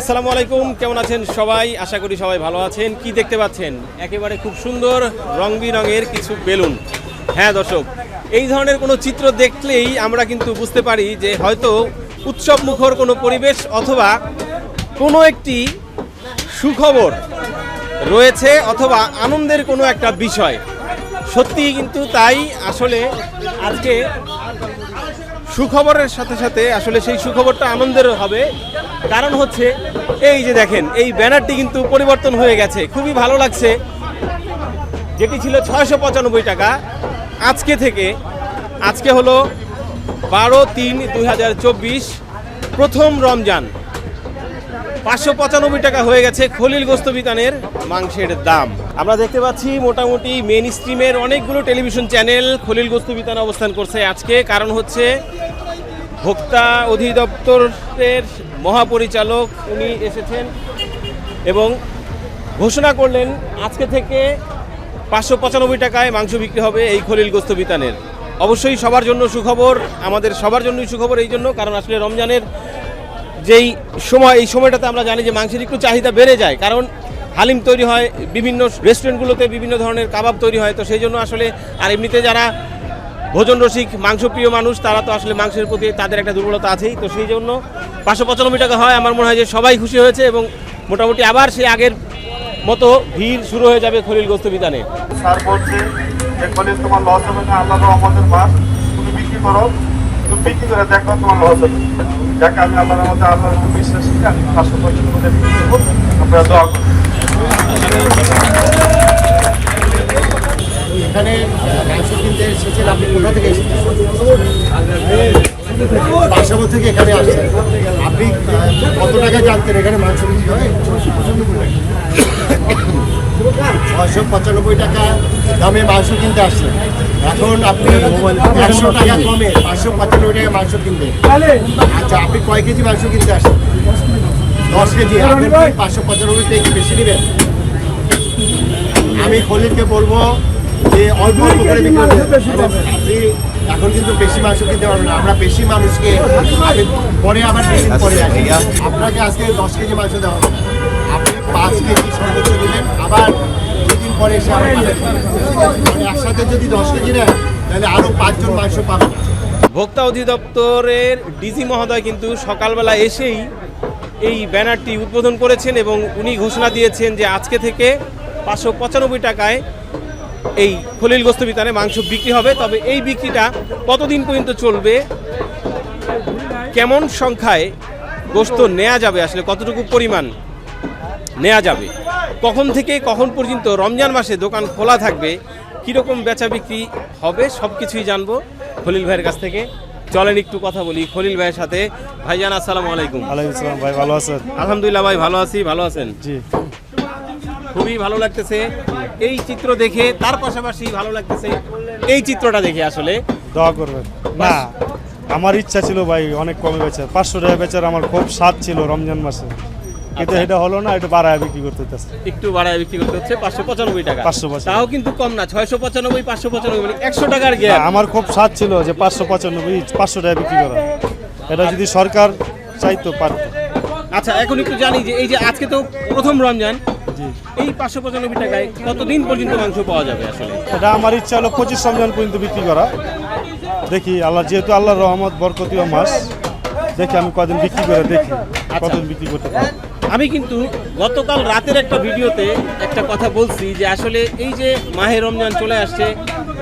আসসালামু আলাইকুম, কেমন আছেন সবাই? আশা করি সবাই ভালো আছেন। কি দেখতে পাচ্ছেন? একেবারে খুব সুন্দর রং বিরঙের কিছু বেলুন। হ্যাঁ দর্শক, এই ধরনের কোনো চিত্র দেখলেই আমরা কিন্তু বুঝতে পারি যে হয়তো উৎসব মুখর কোনো পরিবেশ অথবা কোনো একটি সুখবর রয়েছে অথবা আনন্দের কোনো একটা বিষয়। সত্যি কিন্তু তাই, আসলে আজকে সুখবরের সাথে সাথে আসলে সেই সুখবরটা আনন্দের হবে। কারণ হচ্ছে, এই যে দেখেন, এই ব্যানারটি কিন্তু পরিবর্তন হয়ে গেছে। খুবই ভালো লাগছে। যেটি ছিল ছয়শো পঁচানব্বই টাকা। আজকে থেকে, আজকে হলো বারো তিন দুই হাজার চব্বিশ, প্রথম রমজান। পাঁচশো পঁচানব্বই টাকা হয়ে গেছে খলিল গোস্ত বিতানের মাংসের দাম। আমরা দেখতে পাচ্ছি মোটামুটি মেন স্ট্রিমের অনেকগুলো টেলিভিশন চ্যানেল খলিল গোস্ত বিতানে অবস্থান করছে আজকে। কারণ হচ্ছে ভোক্তা অধিদপ্তরের মহাপরিচালক উনি এসেছেন এবং ঘোষণা করলেন, আজকে থেকে পাঁচশো পঁচানব্বই টাকায় মাংস বিক্রি হবে এই খলিল গোস্ত বিতানের। অবশ্যই সবার জন্য সুখবর, আমাদের সবার জন্যই সুখবর এই জন্য, কারণ আসলে রমজানের যেই সময়, এই সময়টাতে আমরা জানি যে মাংসের একটু চাহিদা বেড়ে যায়, কারণ হালিম তৈরি হয় বিভিন্ন রেস্টুরেন্টগুলোতে বিভিন্ন ধরনের কাবাব তৈরি হয়, তো সেই জন্য আসলে আর এমনিতে যারা ভোজন রসিক মাংসপ্রিয় মানুষ তারা তো আসলে মাংসের প্রতি তাদের একটা দুর্বলতা আছেই। তো সেই জন্য পাঁচশো পঁচানব্বই টাকা হয়। আমার মনে হয় যে সবাই খুশি হয়েছে এবং মোটামুটি আবার সেই আগের মতো ভিড় শুরু হয়ে যাবে খলিল গোস্ত বিতানে। স্যার বলছে যে খলিল তোমার লস হবে না আল্লাহ রহমতের মাস তুমি বিক্রি করো। তুমি বিক্রি করে দেখো তোমার লস হবে। যাকে আমি আল্লাহর মধ্যে আল্লাহর উপর আমি পাঁচশো পঁয়ষট্টি মধ্যে বিক্রি করব। আপনারা দোয়া এখানে মাংস কিনতে এসেছেন, আপনি কোথা থেকে এসেছেন? বাসাবো থেকে এখানে আসছেন। আপনি কত টাকা জানতেন এখানে মাংস বিক্রি হয় ছয়শো পঁচানব্বই টাকা দামে মাংস কিনতে আসছেন। এখন আপনি একশো টাকা কমে পাঁচশো পঁচানব্বই টাকা মাংস কিনতে আচ্ছা আপনি কয় কেজি মাংস কিনতে আসেন দশ কেজি। আপনি পাঁচশো পঁচানব্বই টাকা বেশি নেবেন? আমি খলিলকে বলব যে অল্প অল্প করে এখন কিন্তু বেশি মাংস কিনতে পারবেন না। আমরা বেশি মানুষকে পরে আবার পরে আসি। আপনাকে আজকে দশ কেজি মাংস দেওয়া হবে। আপনি পাঁচ কেজি সর্বোচ্চ দিলেন আবার দুদিন পরে এসে আবার মানে একসাথে যদি দশ কেজি নেন, তাহলে আরও পাঁচজন মাংস পাবেন। ভোক্তা অধিদপ্তরের ডিজি মহোদয় কিন্তু সকালবেলা এসেই এই ব্যানারটি উদ্বোধন করেছেন এবং উনি ঘোষণা দিয়েছেন যে আজকে থেকে পাঁচশো পঁচানব্বই টাকায় এই খলিল গোস্ত বিতানে মাংস বিক্রি হবে তবে এই বিক্রিটা কতদিন পর্যন্ত চলবে? কেমন সংখ্যায় গোস্ত নেওয়া যাবে আসলে? কতটুকু পরিমাণ নেওয়া যাবে? কখন থেকে কখন পর্যন্ত রমজান মাসে দোকান খোলা থাকবে? কীরকম বেচা বিক্রি হবে? সব কিছুই জানব খলিল ভাইয়ের কাছ থেকে। চলেন একটু কথা বলি খলিল ভাইয়ের সাথে। ভাইজান আসসালামু আলাইকুম। আসসালাম ভাই ভালো আছেন? আলহামদুলিল্লাহ ভাই ভালো আছি ভালো আছেন? জি। খুবই ভালো লাগতেছে। এই চিত্র দেখে তার পাশাপাশি ভালো লাগতেছে এই চিত্রটা দেখে আসলে। দোয়া করবেন। না আমার ইচ্ছা ছিল ভাই অনেক কমে বেচার। পাঁচশো টাকা বেচার আমার খুব স্বাদ ছিল রমজান মাসে। কিন্তু আচ্ছা। এটা হলো না এটা বাড়ায় বিক্রি করতে হইতেছে। একটু বাড়ায় বিক্রি করতে হচ্ছে পাঁচশো পঁচানব্বই টাকা। 595 তাও কিন্তু কম না ছয়শো পঁচানব্বই পাঁচশো পঁচানব্বই মানে একশো টাকার গ্যাপ আমার খুব স্বাদ ছিল যে পাঁচশো পঁচানব্বই পাঁচশো টাকা বিক্রি করা। এটা যদি সরকার চাইতো পারতো। আচ্ছা এখন একটু জানি যে এই যে আজকে তো প্রথম রমজান এই পাঁচশো পঁচানব্বই টাকায় কতদিন পর্যন্ত মাংস পাওয়া যাবে আসলে? এটা আমার ইচ্ছা হলো পঁচিশ রমজান পর্যন্ত বিক্রি করা। দেখি আল্লাহ যেহেতু আল্লাহর রহমত বরকতীয় মাস দেখি আমি কদিন বিক্রি করে দেখি কতদিন বিক্রি করতে পারি। আমি কিন্তু গতকাল রাতের একটা ভিডিওতে একটা কথা বলছি যে আসলে এই যে মাহে রমজান চলে আসছে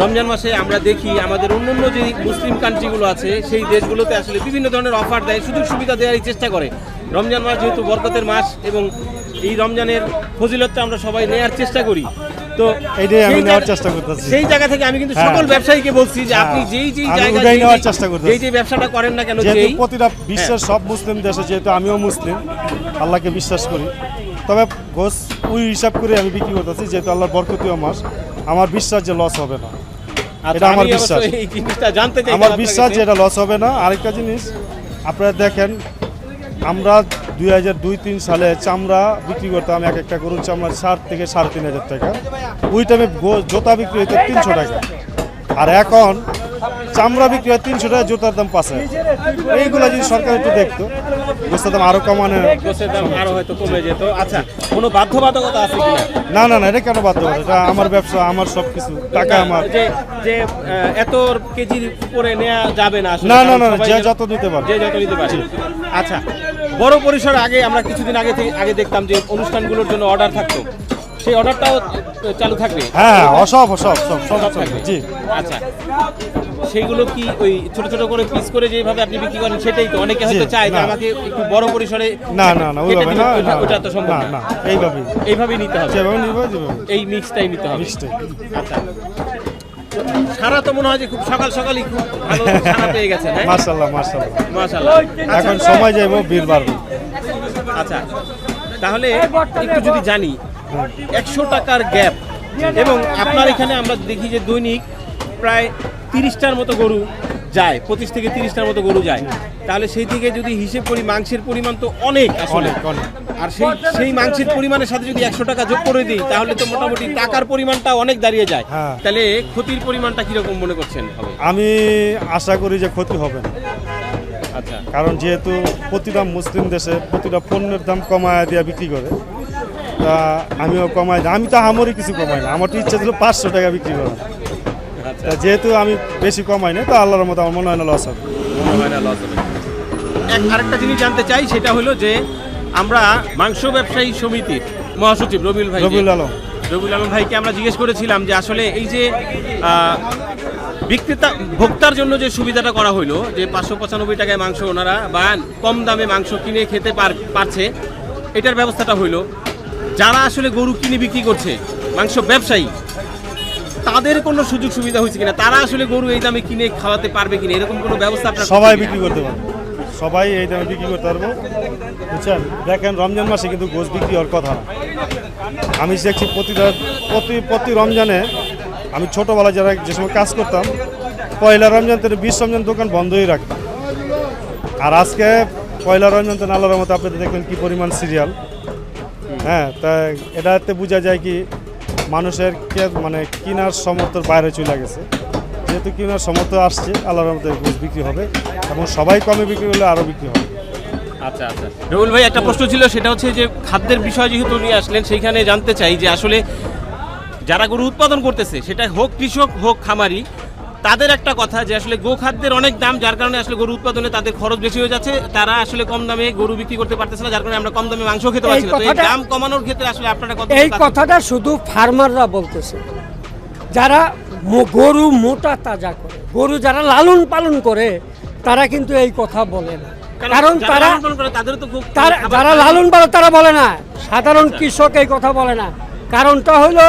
রমজান মাসে আমরা দেখি আমাদের অন্যান্য যে মুসলিম কান্ট্রিগুলো আছে সেই দেশগুলোতে আসলে বিভিন্ন ধরনের অফার দেয় সুযোগ সুবিধা দেওয়ারই চেষ্টা করে। রমজান মাস যেহেতু বরকতের মাস এবং এই রমজানের ফজিলতটা আমরা সবাই নেয়ার চেষ্টা করি তো এইটাই আমি নেওয়ার চেষ্টা করতেছি। সেই জায়গা থেকে আমি কিন্তু হ্যাঁ। সকল ব্যবসায়ীকে বলছি যে আপনি হ্যাঁ। যেই যেই জায়গায় নেওয়ার চেষ্টা করতেছি। যেই যে ব্যবসাটা করেন না কেন যেই প্রতিটা বিশ্বের সব মুসলিম দেশে যেহেতু আমিও মুসলিম আল্লাহকে বিশ্বাস করি তবে গোস ওই হিসাব করে আমি বিক্রি করতেছি যেহেতু আল্লাহর বরকতীয় মাস আমার বিশ্বাস যে লস হবে না আচ্ছা, এটা আমার বিশ্বাস। এই জিনিসটা জানতে চাই আমার বিশ্বাস যে এটা লস হবে না আরেকটা জিনিস আপনারা দেখেন আমরা দুই হাজার দুই তিন সালে চামড়া বিক্রি করতাম এক একটা গরুর চামড়া ষাট থেকে সাড়ে তিন হাজার টাকা। ওই টাইমে জোতা বিক্রি হতো তিনশো টাকা। আর এখন চামড়া বিক্রি হয় তিনশো টাকা জুতার দাম পাঁচ হাজার। এইগুলো যদি সরকার একটু দেখতো গোস্তের দাম আরও কমানো দাম আরও হয়তো কমে যেত। আচ্ছা কোনো বাধ্যবাধকতা আছে কিনা? না না না এটা কেন বাধ্য হবে এটা আমার ব্যবসা আমার সব কিছু টাকা আমার। যে যে এত কেজির উপরে নেওয়া যাবে না। না না না যে যত নিতে পারে যে যত নিতে পারে আচ্ছা বড় পরিসরে আগে আমরা কিছুদিন আগে থেকে আগে দেখতাম যে অনুষ্ঠানগুলোর জন্য অর্ডার থাকতো। সেই অর্ডারটাও চালু থাকবে? হ্যাঁ হ্যাঁ সব সব সব সব থাকবে? জি। আচ্ছা। সেইগুলো কি ওই ছোট ছোট করে পিস করে যেভাবে আপনি বিক্রি করেন সেটাই তো? অনেকে হয়তো চায় যে। আমাকে একটু বড় পরিসরে না না না ওইভাবে না ওইটা তো সম্ভব না এইভাবে এইভাবেই। নিতে হবে। যেভাবে নিবে যেভাবে। এই মিক্সটাই নিতে হবে। মিক্সটাই। আচ্ছা। সারা তো মনে হয় যে খুব সকাল সকালই খুব ভালো সারা পেয়ে গেছে মার্শাল্লাহ মাশাআল্লাহ আচ্ছা এখন সময় যাইবো ভিড় বাড়বে আচ্ছা তাহলে একটু যদি জানি একশো টাকার গ্যাপ এবং আপনার এখানে আমরা দেখি যে দৈনিক প্রায় তিরিশটার মতো গরু যায় পঁচিশ থেকে তিরিশটার মতো গরু যায়। তাহলে সেই থেকে যদি হিসেব করি মাংসের পরিমাণ তো অনেক আসলে। অনেক অনেক। আর সেই সেই মাংসের পরিমাণের সাথে যদি একশো টাকা যোগ করে দিই তাহলে তো মোটামুটি টাকার পরিমাণটা অনেক দাঁড়িয়ে যায়। হ্যাঁ। তাহলে ক্ষতির পরিমাণটা কীরকম মনে করছেন আমি আশা করি যে ক্ষতি হবে না। আচ্ছা। কারণ যেহেতু প্রতিটা মুসলিম দেশে প্রতিটা পণ্যের দাম কমায় দিয়ে বিক্রি করে তা আমিও কমাই না। আমি তো আমারই কিছু কমাই না। আমার তো ইচ্ছা ছিল পাঁচশো টাকা বিক্রি করা আচ্ছা। তা যেহেতু আমি বেশি কমাই না তো আল্লাহর মতো আমার মনে হয় না লস হবে। মনে হয় না loss হবে। আরেকটা জিনিস জানতে চাই সেটা হলো যে আমরা মাংস ব্যবসায়ী সমিতির মহাসচিব রবিউল ভাই রবিউল আলম। রবিউল আলম ভাইকে আমরা জিজ্ঞেস করেছিলাম যে আসলে এই যে বিক্রেতা ভোক্তার জন্য যে সুবিধাটা করা হলো যে পাঁচশো পঁচানব্বই টাকায় মাংস ওনারা বা কম দামে মাংস কিনে খেতে পার- পারছে এটার ব্যবস্থাটা হইল। যারা আসলে গরু কিনে বিক্রি করছে মাংস ব্যবসায়ী তাদের কোনো সুযোগ সুবিধা হয়েছে কিনা? তারা আসলে গরু এই দামে কিনে খাওয়াতে পারবে কিনা? এরকম কোনো ব্যবস্থা আপনার সবাই বিক্রি করতে পারবে। সবাই এই দামে বিক্রি করতে পারব। বুঝছেন? দেখেন, রমজান মাসে কিন্তু গোছ বিক্রি হওয়ার কথা আমি দেখছি প্রতিটা, প্রতি প্রতি রমজানে আমি ছোটোবেলায় যারা যে সময় কাজ করতাম, পয়লা রমজান থেকে বিশ রমজান দোকান বন্ধই রাখতাম। আর আজকে পয়লা রমজান থেকে আল্লাহর মতো আপনাদের দেখবেন কী পরিমাণ সিরিয়াল হ্যাঁ তা এটাতে বোঝা যায় কি মানুষের কে মানে কেনার সমর্থর বাইরে চলে গেছে। যেহেতু কেনার সমর্থ আসছে, আল্লাহর মতো গোছ বিক্রি হবে। এবং সবাই কমে বিক্রি হলে আরও বিক্রি হবে। আচ্ছা আচ্ছা। রবুল ভাই একটা প্রশ্ন ছিল সেটা হচ্ছে যে খাদ্যের বিষয় যেহেতু নিয়ে আসলেন সেইখানে জানতে চাই যে আসলে যারা গরু উৎপাদন করতেছে সেটা হোক কৃষক হোক খামারি তাদের একটা কথা যে আসলে গো খাদ্যের অনেক দাম যার কারণে আসলে গরু উৎপাদনে তাদের খরচ বেশি হয়ে যাচ্ছে। তারা আসলে কম দামে গরু বিক্রি করতে পারতেছে না যার কারণে আমরা কম দামে মাংস খেতে পারছি না। এই দাম কমানোর ক্ষেত্রে আসলে আপনারা কত এই কথাটা শুধু ফার্মাররা বলতেছে। যারা গরু মোটা তাজা করে গরু যারা লালন পালন করে তারা কিন্তু এই কথা বলে না। কারণ তারা যারা। লালন পালন তারা বলে না। সাধারণ কৃষক এই কথা বলে না। কারণটা হলো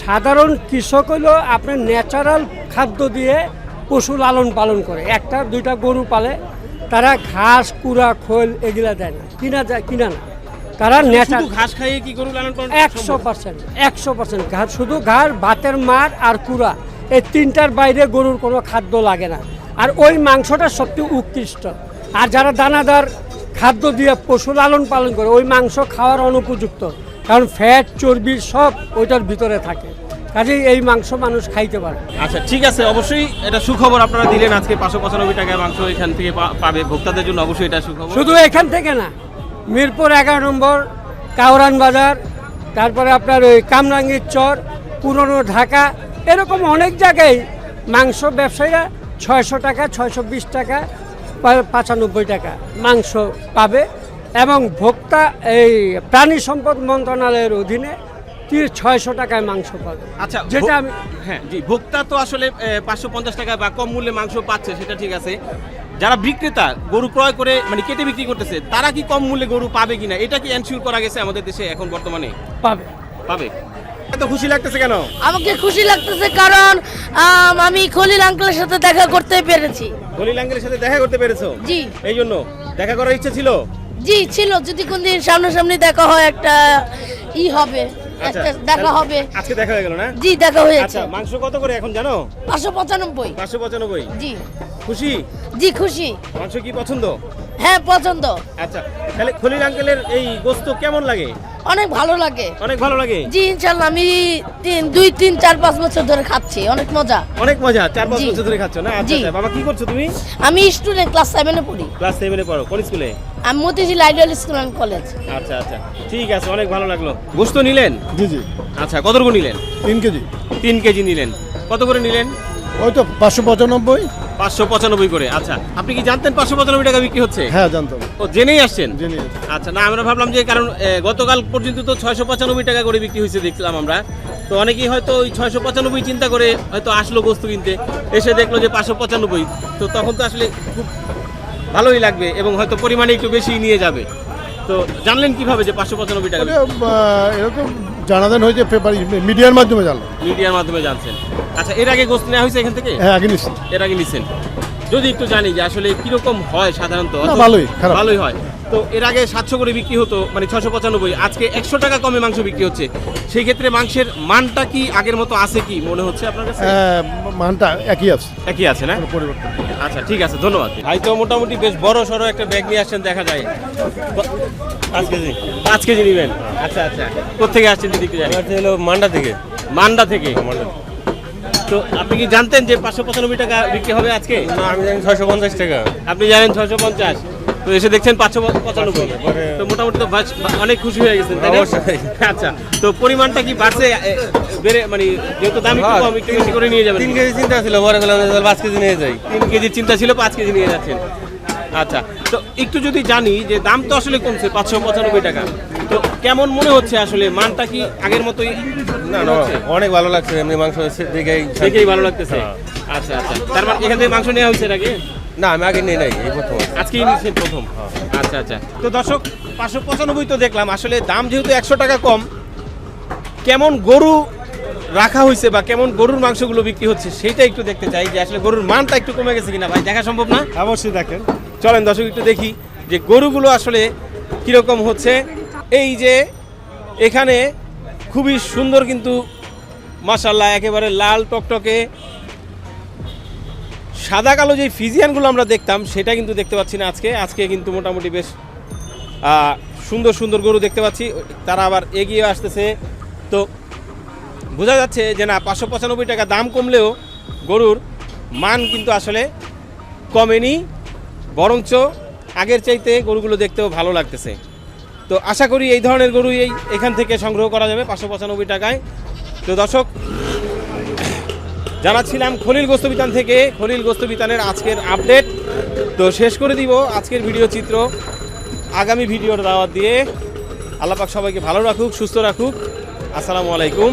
সাধারণ কৃষক হলো আপনার ন্যাচারাল খাদ্য দিয়ে পশু লালন পালন করে। একটা দুইটা গরু পালে তারা ঘাস কুড়া খোল এগুলা দেয় না। কিনা যায় কিনা না। তারা ন্যাচারাল ঘাস খাইয়ে কি গরু লালন পালন একশো পার্সেন্ট একশো পার্সেন্ট ঘাস। শুধু ঘাস ভাতের মার আর কুড়া এই তিনটার বাইরে গরুর কোনো খাদ্য লাগে না। আর ওই মাংসটা সবচেয়ে উৎকৃষ্ট। আর যারা দানাদার খাদ্য দিয়ে পশু লালন পালন করে ওই মাংস খাওয়ার অনুপযুক্ত। কারণ ফ্যাট চর্বি সব ওইটার ভিতরে থাকে। কাজেই এই মাংস মানুষ খাইতে পারে। আচ্ছা ঠিক আছে অবশ্যই এটা সুখবর আপনারা দিলেন আজকে পাঁচশো পঁচানব্বই টাকায় মাংস এখান থেকে পাবে। ভোক্তাদের জন্য অবশ্যই এটা সুখবর। শুধু এখান থেকে না মিরপুর এগারো নম্বর কাউরান বাজার তারপরে আপনার ওই কামরাঙ্গীর চর পুরনো ঢাকা এরকম অনেক জায়গায় মাংস ব্যবসায়ীরা ছয়শো টাকা ছয়শো বিশ টাকা পঁচানব্বই টাকা মাংস পাবে। এবং ভোক্তা এই প্রাণী সম্পদ মন্ত্রণালয়ের অধীনে ছয়শো টাকায় মাংস পাবে। আচ্ছা যেটা আমি হ্যাঁ জি ভোক্তা তো আসলে পাঁচশো পঞ্চাশ টাকা বা কম মূল্যে মাংস পাচ্ছে সেটা ঠিক আছে। যারা বিক্রেতা গরু ক্রয় করে মানে কেটে বিক্রি করতেছে তারা কি কম মূল্যে গরু পাবে কিনা? এটা কি এনশিওর করা গেছে আমাদের দেশে এখন বর্তমানে? পাবে। পাবে? এত খুশি লাগতেছে কেন? আমাকে খুশি লাগতেছে কারণ আম, আমি খলিল আঙ্কেলের সাথে দেখা করতে পেরেছি। দলিল আঙ্গেলের সাথে দেখা করতে পেরেছ? জি। এই জন্য? দেখা করার ইচ্ছে ছিল? জি ছিল। যদি কোনদিন সামনাসামনি দেখা হয় একটা ই হবে আচ্ছা। একটা দেখা তাহলে হবে। আজকে দেখা হয়ে গেল না? জি দেখা হয়েছে। আচ্ছা মাংস কত করে এখন জানো? পাঁচশো পঁচানব্বই। পাঁচশো পঁচানব্বই? জি। খুশি? জি খুশি। মাংস কি পছন্দ? হ্যাঁ পছন্দ। আচ্ছা তাহলে খলিল আঙ্কেলের এই গোস্ত কেমন লাগে? অনেক ভালো লাগে। অনেক ভালো লাগে? জি ইনশাল্লাহ আমি তিন দুই তিন চার পাঁচ বছর ধরে খাচ্ছি অনেক মজা। অনেক মজা চার পাঁচ জি। বছর ধরে খাচ্ছ না? আচ্ছা জি। আচ্ছা বাবা কি করছ তুমি? আমি স্টুডেন্ট ক্লাস সেভেনে পড়ি। ক্লাস সেভেনে পড়ো কোন স্কুলে আমি Motijheel ideal school and college আচ্ছা আচ্ছা ঠিক আছে অনেক ভালো লাগল। গোস্ত নিলেন? জি জি। আচ্ছা কত কতটুকু নিলেন? তিন কেজি। তিন কেজি নিলেন। কত করে নিলেন? ওই তো পাঁচশো পঁচানব্বই। পাঁচশো পঁচানব্বই করে। আচ্ছা আপনি কি জানতেন পাঁচশো পঁচানব্বই টাকা বিক্রি হচ্ছে? হ্যাঁ জানতাম। ও জেনেই আসছেন? জেনে আচ্ছা না আমরা ভাবলাম যে কারণ গতকাল পর্যন্ত তো ছয়শো পঁচানব্বই টাকা করে বিক্রি হয়েছে দেখছিলাম আমরা। তো অনেকেই হয়তো ওই ছয়শো পঁচানব্বই চিন্তা করে হয়তো আসলো বস্তু কিনতে। এসে দেখল যে পাঁচশো পঁচানব্বই। তো তখন তো আসলে খুব ভালোই লাগবে এবং হয়তো পরিমাণে একটু বেশি নিয়ে যাবে। তো জানলেন কীভাবে যে পাঁচশো পঁচানব্বই টাকা এরকম জানাদেন হয়েছে পেপার মিডিয়ার মাধ্যমে জানলাম মিডিয়ার মাধ্যমে জানছেন। আচ্ছা এর আগে গোস্ত নেওয়া হয়েছে এখান থেকে? হ্যাঁ আগে নিচ্ছি। এর আগে নিচ্ছেন। যদি একটু জানি যে আসলে কীরকম হয় সাধারণত ভালোই, খারাপ। ভালোই হয়। তো এর আগে সাতশো করে বিক্রি হতো মানে ছশো পঁচানব্বই। আজকে একশো টাকা কমে মাংস বিক্রি হচ্ছে। সেই ক্ষেত্রে মাংসের মানটা কি আগের মতো আছে কি মনে হচ্ছে আপনার কাছে? হ্যাঁ, মানটা একই আছে। একই আছে না? পরিবর্তন আচ্ছা ঠিক আছে ধন্যবাদ। ভাই তো মোটামুটি বেশ বড় সড়ো একটা ব্যাগ নিয়ে আসছেন দেখা যায়। পাঁচ কেজি। পাঁচ কেজি নেবেন? আচ্ছা আচ্ছা। কোথেকে আসছেন যদি একটু জানি হলো মান্ডা থেকে। মান্ডা থেকে। তো আপনি কি জানতেন যে পাঁচশো পঁচানব্বই টাকা বিক্রি হবে আজকে? না আমি জানি ছয়শো পঞ্চাশ টাকা। আপনি জানেন ছয়শো পঞ্চাশ। তো এসে দেখছেন পাঁচশো পঁচানব্বই। তো মোটামুটি তো অনেক খুশি হয়ে গেছেন তাই না? আচ্ছা তো পরিমাণটা কি বাড়ছে? বেড়ে মানে যেহেতু দাম একটু কম একটু বেশি করে নিয়ে যাবেন। তিন কেজি চিন্তা ছিল গেলাম পাঁচ কেজি নিয়ে যাই। তিন কেজির চিন্তা ছিল পাঁচ কেজি নিয়ে যাচ্ছেন। আচ্ছা তো একটু যদি জানি যে দাম তো আসলে কমছে পাঁচশো পঁচানব্বই টাকা। তো কেমন মনে হচ্ছে আসলে? মানটা কি আগের মতোই না না অনেক ভালো লাগছে এমনি মাংস দেখেই দেখেই ভালো লাগতেছে। আচ্ছা আচ্ছা। তার মানে এখান থেকে মাংস নেওয়া হয়েছে আগে না আমি আগে নিয়ে নাই এই প্রথম। আজকেই নিচ্ছেন প্রথম। আচ্ছা আচ্ছা। তো দর্শক পাঁচশো পঁচানব্বই তো দেখলাম আসলে দাম যেহেতু একশো টাকা কম কেমন গরু রাখা হয়েছে বা কেমন গরুর মাংসগুলো বিক্রি হচ্ছে সেইটা একটু দেখতে চাই যে আসলে গরুর মানটা একটু কমে গেছে কিনা ভাই দেখা সম্ভব না? অবশ্যই দেখেন। চলেন দর্শক একটু দেখি যে গরুগুলো আসলে কীরকম হচ্ছে। এই যে এখানে খুবই সুন্দর কিন্তু মাসাল্লাহ একেবারে লাল টকটকে সাদা কালো যে ফিজিয়ানগুলো আমরা দেখতাম, সেটা কিন্তু দেখতে পাচ্ছি না আজকে। আজকে কিন্তু মোটামুটি বেশ সুন্দর সুন্দর গরু দেখতে পাচ্ছি। তারা আবার এগিয়ে আসতেছে। তো বোঝা যাচ্ছে যে না, পাঁচশো পঁচানব্বই টাকা দাম কমলেও গরুর মান কিন্তু আসলে কমেনি, বরঞ্চ আগের চাইতে গরুগুলো দেখতেও ভালো লাগতেছে। তো আশা করি এই ধরনের গরু এই এখান থেকে সংগ্রহ করা যাবে পাঁচশো পঁচানব্বই টাকায়। তো দর্শক জানাচ্ছিলাম খলিল গোস্তবিতান থেকে। খলিল গোস্তবিতানের আজকের আপডেট। তো শেষ করে দিব আজকের ভিডিও চিত্র। আগামী ভিডিওর দাওয়াত দিয়ে আল্লাপাক সবাইকে ভালো রাখুক, সুস্থ রাখুক। আসসালামু আলাইকুম।